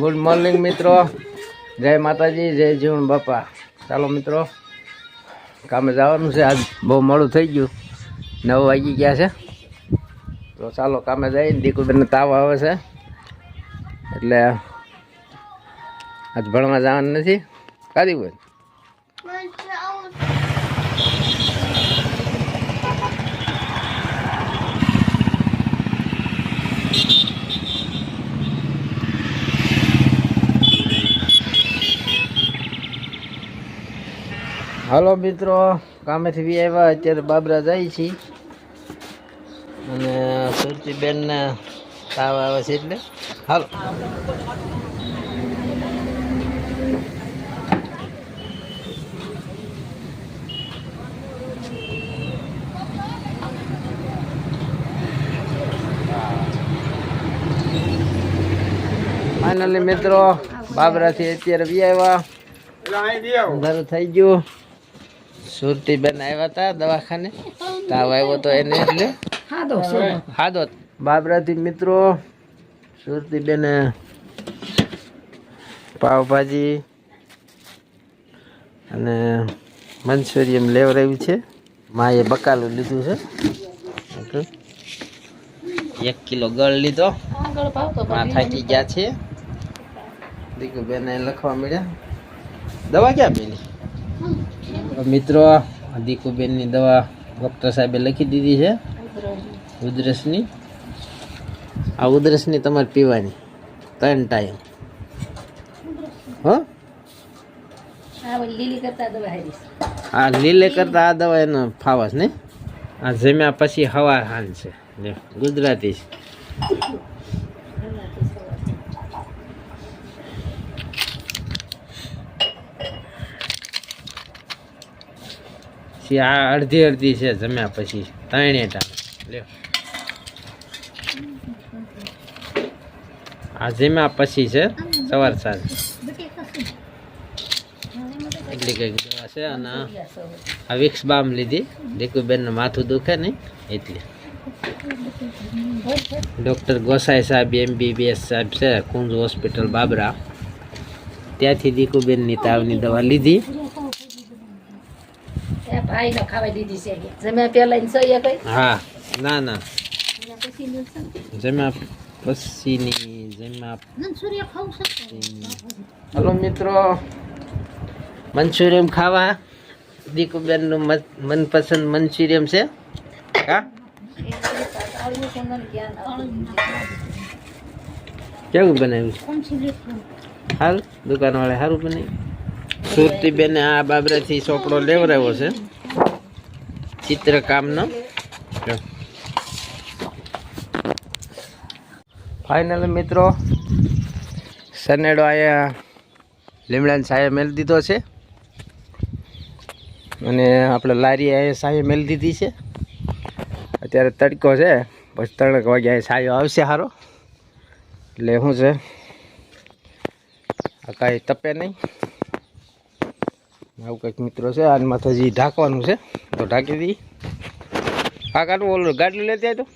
Good morning મિત્રો. જય માતાજી, જય જીવન બાપા. ચાલો, મિત્રો, કામે જવાનું છે. આજ બહુ મોડું થઈ ગયું. નવ વાગી ગયા છે. તો ચાલો, કામે જઈને દીકુબેનને તાવ આવે છે. એટલે આજ ભણવા જવાનું નથી. કાદી બોલ. હાલો મિત્રો કામેથી બી આવ્યા અત્યારે બાબરા જાય છે. અને સુરતીબેનને તાવ આવે છે એટલે. હાલો. ફાઇનલી મિત્રો બાબરાથી અત્યારે બી આવ્યા. થઈ ગયું. સુરતી બેન આવ્યા હતા દવાખાને. તાવ આવ્યો તો એને એટલે હાદો બાબરાથી મિત્રો સુરતી બેન પાવભાજી અને મંચુરિયમ લેવડાવ્યું છે. માએ બકાલું લીધું છે. એક કિલો ગળ લીધો. માં થાકી ગયા છે. દીકુ બેન લખવા મળ્યા. દવા ક્યાં પેલી? મિત્રો દીકુબેનની દવા ડૉક્ટર સાહેબે લખી દીધી છે. ઉધરસની. આ ઉધરસની તમારે પીવાની. ત્રણ ટાઈમ. હા? લીલે કરતા આ દવા એનો ફાવસ ને આ જમ્યા પછી હવા હાન છે. ગુજરાતી છે. પછી આ અડધી અડધી છે જમ્યા પછી. ત્રણે ટાણે લ્યો. આ જમ્યા પછી છે સવાર સાંજ. એટલી કંઈક દવા છે અને આ વિક્સ બામ લીધી. દીકુબેનનું માથું દુખે નહીં એટલે. ડૉક્ટર ગોસાઈ સાહેબ, એમબીબીએસ સાહેબ છે, કુંજ હોસ્પિટલ બાબરા. ત્યાંથી દીકુબેનની તાવની દવા લીધી. ભાઈ ને ખાવા દીધી છે જમ્યા પેલા ને સહી કઈ? હા ના ના. જમ્યા પછીની જમ્યા હલો મિત્રો. મંચુરિયમ ખાવા? દીકુબેનનું મન- મનપસંદ મંચુરિયમ છે? હા? કેવું બનાવ્યું હાલ દુકાનવાળા સારું બનાવ્યું? સુરતી બેને આ બાબરાથી ચોપડો લેવરાવ્યો છે. ચિત્રકામનો. ફાઇનલ મિત્રો સનેડો અહીંયા લીમડાની સાયા મેળ દીધો છે. અને આપણે લારી અહીંયા સાયા મેળ દીધી છે. અત્યારે તડકો છે પછી ત્રણેક વાગે અહીંયા સાયો આવશે સારો એટલે શું છે? આ કાંઈ તપે નહીં. આવું કંઈક મિત્રો છે આજ માથાજી ઢાંકવાનું છે. તો ઢાંકી દઈ આ કાઢું ઓલું ગાડલું લેતી આવ્યો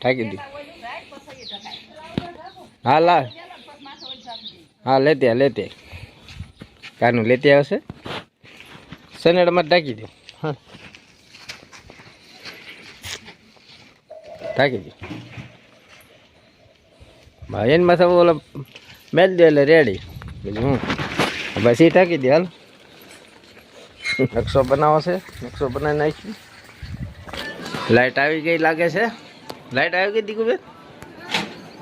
ઢાંકી દઈ હા, લા. હા, લેતી લેતી આય. કાનું લેતી આવશે. સનેડમાં ઢાંકી દે. હા. ઢાંકી દે. ભાઈ એની માથા ઓલો મેલ દે એટલે રેડી બીજું હું? બસ એ ટાંકી દે હાલ. નકશો બનાવો છે. નકશો બનાવી નાખ્યું. લાઇટ આવી ગઈ લાગે છે. લાઇટ આવી ગઈ દીકુબેન?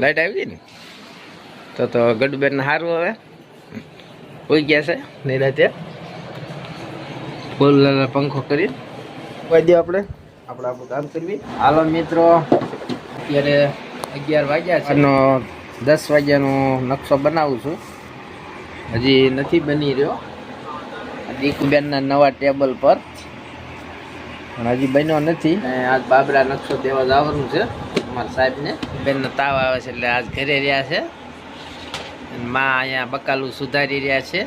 લાઇટ આવી ગઈ ને? તો તો ગડબેન સારું હવે. કોઈ ગયા છે નિરાતે ફૂલ પંખો કરી. કોઈ દે આપણે. આપણે આપણું કામ કરવી હાલો મિત્રો અત્યારે અગિયાર વાગ્યા છે. દસ વાગ્યાનો નકશો બનાવું છું. હજી નથી બની રહ્યો. દીકુબેનના નવા ટેબલ પર. પણ હજી બન્યો નથી. આજ બાબરા નકશો દેવા જવાનું છે અમારા સાહેબને. બેનનો તાવ આવે છે એટલે આજ ઘરે રહ્યા છે. માં અહીંયા બકાલું સુધારી રહ્યા છે.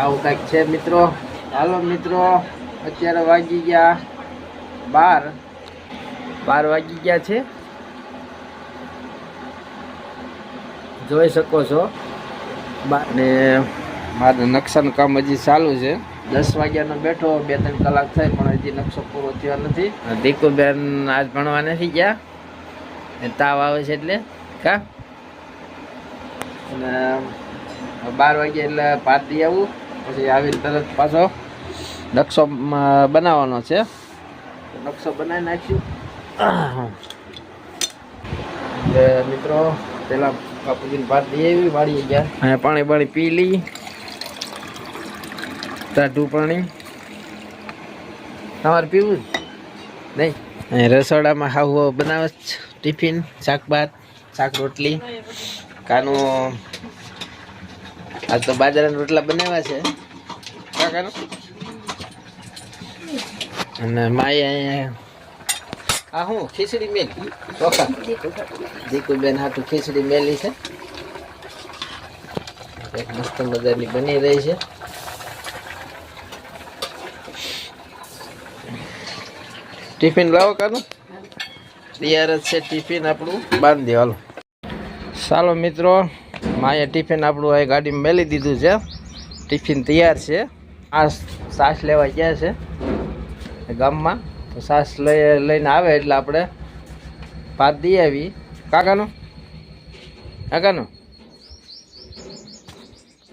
આવું કાંઈક છે મિત્રો? હાલો મિત્રો, અત્યારે વાગી ગયા બાર. બાર વાગી ગયા છે. જોઈ શકો છો. અને ને મારે નકશાનું કામ હજી ચાલુ છે. દસ વાગ્યાનો બેઠો બે ત્રણ કલાક થાય પણ હજી નકશો પૂરો થયો નથી. દીકુબેન આજ ભણવા નથી ગયા. તાવ આવે છે એટલે. કા? અને બાર વાગે એટલે ભાત દઈ આવું. પછી આવી તરત પાછો નકશો બનાવવાનો છે. નકશો બનાવી નાખ્યું. એટલે મિત્રો પેલા બાપુજીને ભાત દઈ આવી વાળી ગયા. અહીંયા પાણી પાણી પી લઈ. ટાઢું પાણી. તમારે પીવું જ? નહીં? અહીં રસોડામાં હાવ હાવ બનાવે છે. ટિફિન શાક ભાત શાક રોટલી. કાનું આ તો બાજરાના રોટલા બનાવ્યા છે. કાકાનું? અને માય અહીંયા આ હું? ખીચડી મેલી. ચોખા. દીકુબેન હાટું ખીચડી મેલી છે. એક મસ્ત મજાની બની રહી છે. ટિફિન લાવો કાનું? તૈયાર જ છે ટિફિન આપણું. બાંધી હાલો. ચાલો મિત્રો, માએ ટિફિન આપણું આ ગાડીમાં મેલી દીધું છે. ટિફિન તૈયાર છે. આ સાસ લેવા ગયા છે ગામમાં. તો સાસ લઈ લઈને આવે એટલે આપણે ભાત દઈ આવી. કાકાનું? કાકાનું?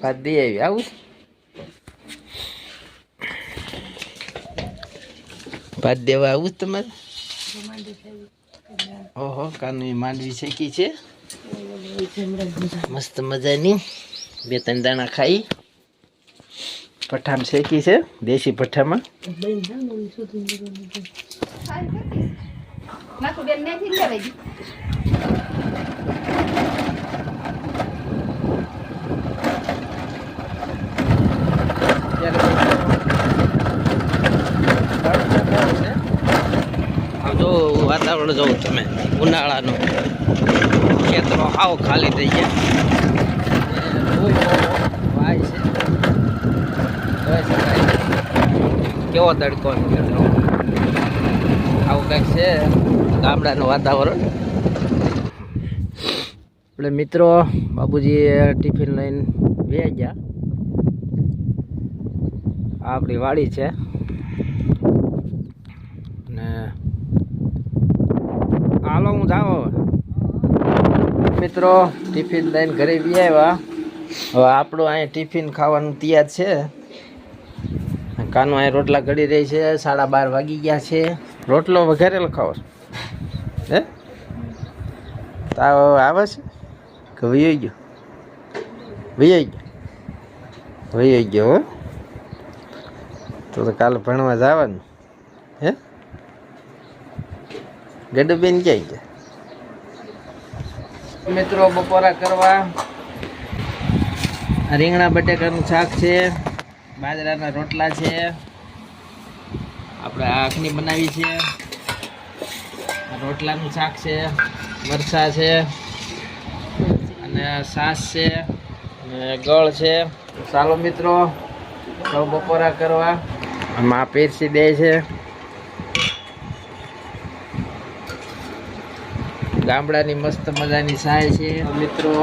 ભાત દઈ આવી આવું ભાત દેવા આવું તમારે? ઓહો કાનું માંડવી શેકી છે. મસ્ત મજાની. બે ત્રણ દાણા ખાઈ. પઠામ શેકી છે, દેશી. આમ જો વાતાવરણ જોઉં તમે, ઉનાળાનું ખેતરો હાવ ખાલી થઈ ગયા વાય છે કેવો તડકો મિત્રો? આવું કંઈક છે ગામડાનું વાતાવરણ. એટલે મિત્રો બાબુજી ટિફિન લઈને બે ગયા. આપણી વાડી છે. ને હાલો હું જાઉં મિત્રો, ટિફિન લઈને ઘરે બી આવ્યા. હવે આપણું અહીંયા ટિફિન ખાવાનું તૈયાર છે. કાનું અહીંયા રોટલા ઘડી રહી છે, સાડા બાર વાગી ગયા છે. રોટલો વઘારે લખાવો? હે? તાવ આવે છે? કે વહી ગયો? વહી ગયો? વહી ગયો હો? તો તો કાલે ભણવા જવાનું. હે? ગડબેન ક્યાં ગયા? મિત્રો, બપોરા કરવા. રીંગણા બટેકાનું શાક છે. બાજરાના રોટલા છે. આપણે આખની બનાવી છે. રોટલાનું શાક છે મરચા છે અને સાસ છે અને ગળ છે. ચાલો મિત્રો સૌ બપોરા કરવા. આમાં પીરસી દે છે. ગામડાની મસ્ત મજાની સાય છે. મિત્રો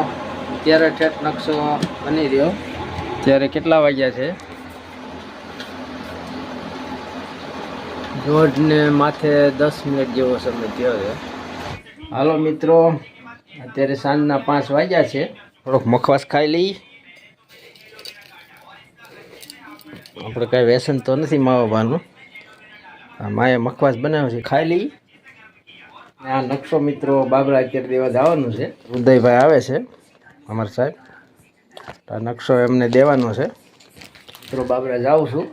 ત્યારે ઠેઠ નકશો બની રહ્યો. ત્યારે કેટલા વાગ્યા છે? દોઢ ને માથે દસ મિનિટ જેવો સમય થયો છે. હાલો મિત્રો, અત્યારે સાંજના પાંચ વાગ્યા છે. થોડોક મખવાસ ખાઈ લઈ. આપણે કાંઈ વ્યસન તો નથી માવાનું આ માએ મખવાસ બનાવ્યો છે, ખાઈ લઈ. આ નકશો મિત્રો બાબરા અત્યારે દેવા જવાનું છે. ઉદયભાઈ આવે છે, અમાર સાહેબ. આ નકશો એમને દેવાનો છે. મિત્રો, બાબરા જાઉં છું.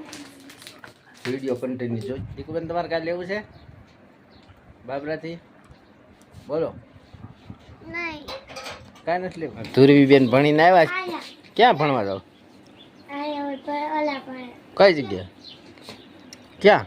વીડિયો કન્ટિન્યુ જો દીકુબેન તમારે કાંઈ લેવું છે? બાબરાથી? બોલો. કાંઈ નથી લેવું. ધુરવીબેન ભણીને આવ્યા ક્યાં ભણવા જાવ? કઈ જગ્યા ક્યાં?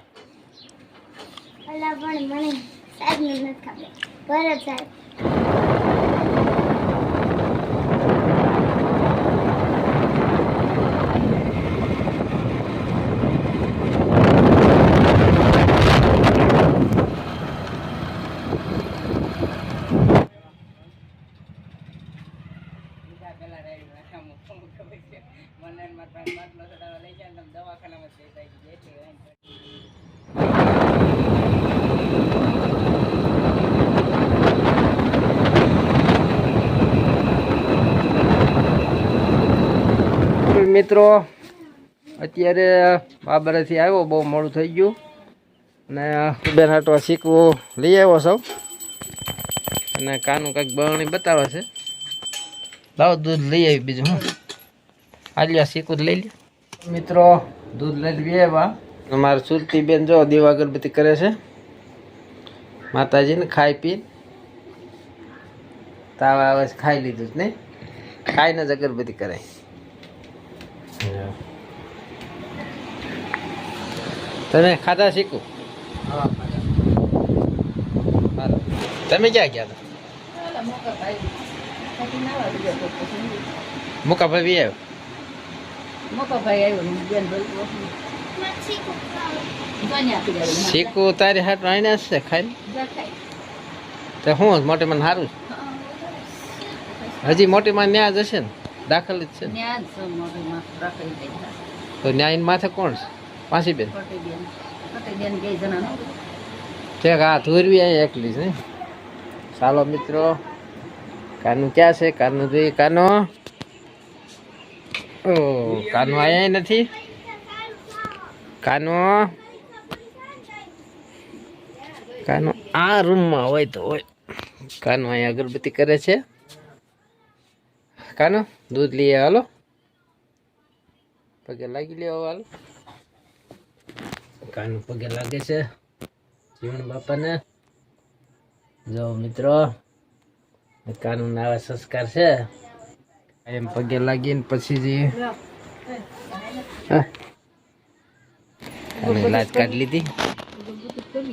મિત્રો, અત્યારે બાબરેથી આવ્યો, બહુ મોડું થઈ ગયું. અને બેન હાટવા શીખવું લઈ આવ્યો સૌ. અને કાનું કંઈક બરણી બતાવે છે. લાવો, દૂધ લઈ આવી બીજું, હું. આલિયા, શીખવું લઈ લે મિત્રો, દૂધ લઈ લઈ આવ્યા. મારે સુરતી બેન જો દીવા અગરબત્તી કરે છે. માતાજીને ખાઈ પી. તાવ આવે છે, ખાઈ લીધું જ નહીં? ખાઈને જ અગરબત્તી કરાય. તમે ખાધા શીખું. તમે ક્યાં ગયા હતા? મુકાભાઈ બી આવ્યો? શીખું તારી હાથ આઈને છે ખાઈ તો હું મોટી મને સારું હજી મોટી માં ન્યાજ જ હશે ને? દાખલ જ છે તો ન્યાય માથે કોણ છે? પાછી બેન. ઠેક હા ધોરવી એકલી છે. ચાલો મિત્રો, કાનું ક્યાં છે? કાનું જોઈએ, કાનો. ઓ, કાનું આયા નથી? કાનો. કાનો આ રૂમમાં હોય તો હોય. કાનો અહીંયા અગરબત્તી કરે છે. કાનો, દૂધ લઈએ હાલો. પગે લાગી લે હાલો. કાનું પગે લાગે છે જીવણ બાપાને. જો મિત્રો કાનૂન આવા સંસ્કાર છે. એમ પગે લાગીને પછી જે. લાજ કાઢી લીધી.